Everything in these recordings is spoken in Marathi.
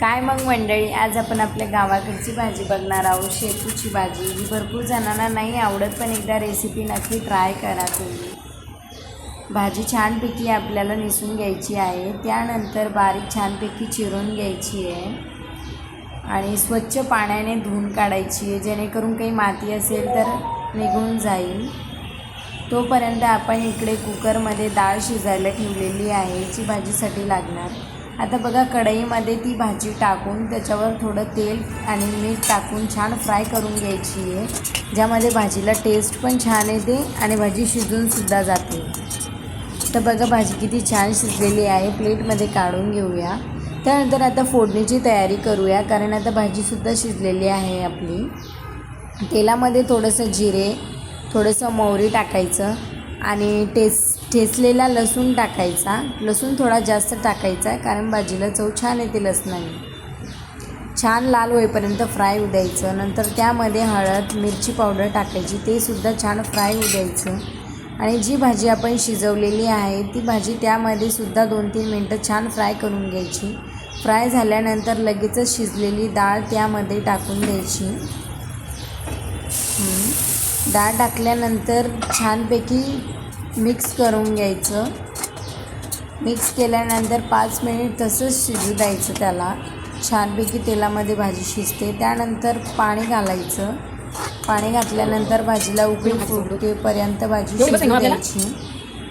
काय मग मंडळी आज आपण आपल्या गावाकडची भाजी बघणार आहोत. शेपूची भाजी. ही भरपूर जणांना नाही आवडत पण एकदा रेसिपी नक्की ट्राय करा तुम्ही. भाजी छानपैकी आपल्याला निसून घ्यायची आहे. त्यानंतर बारीक छानपैकी चिरून घ्यायची आहे. आणि स्वच्छ पाण्याने धुवून काढायची आहे. जेणेकरून काही माती असेल तर निघून जाईल. तोपर्यंत आपण इकडे कुकरमध्ये डाळ शिजायला ठेवलेली आहे. जी भाजीसाठी लागणार. आता बघा कढईमध्ये ती भाजी टाकून त्याच्यावर थोडं तेल आणि मीठ टाकून छान फ्राय करून घ्यायची आहे ज्यामध्ये भाजीला टेस्ट पण छान येते आणि भाजी शिजूनसुद्धा जाते. तर बघा भाजी किती छान शिजलेली आहे. प्लेटमध्ये काढून घेऊया. त्यानंतर आता फोडणीची तयारी करूया कारण आता भाजीसुद्धा शिजलेली आहे आपली. तेलामध्ये थोडंसं जिरे थोडंसं मोहरी टाकायचं आणि टेस्ट ठेचलेला लसूण टाकायचा. लसूण थोडा जास्त टाकायचा आहे कारण भाजीला चव छान येते लसणाने. छान लाल होईपर्यंत फ्राय होऊ द्यायचं नंतर त्यामध्ये हळद मिरची पावडर टाकायची. ते सुद्धा छान फ्राय होऊ द्यायचं आणि जी भाजी आपण शिजवलेली आहे ती भाजी त्यामध्ये सुद्धा दोन तीन मिनटं छान फ्राय करून घ्यायची. फ्राय झाल्यानंतर लगेचच शिजलेली डाळ त्यामध्ये टाकून द्यायची. डाळ टाकल्यानंतर छानपैकी मिक्स करून घ्यायचं. मिक्स केल्यानंतर पाच मिनिट तसंच शिजू द्यायचं त्याला. छानपैकी तेलामध्ये भाजी शिजते. त्यानंतर पाणी घालायचं. पाणी घातल्यानंतर भाजीला उकळी फुटतेपर्यंत भाजी शिजू द्यायची.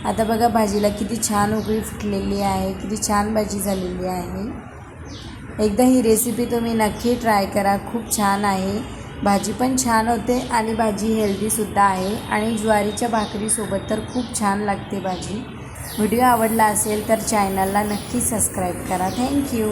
आता बघा भाजीला किती छान उकळी फुटलेली आहे. किती छान भाजी झालेली आहे. एकदा ही रेसिपी तुम्ही नक्की ट्राय करा. खूप छान आहे. भाजी पण छान होते आणि भाजी हेल्दीसुद्धा आहे. आणि ज्वारीच्या भाकरीसोबत तर खूप छान लागते भाजी. व्हिडिओ आवडला असेल तर चॅनलला नक्की सबस्क्राईब करा. थँक्यू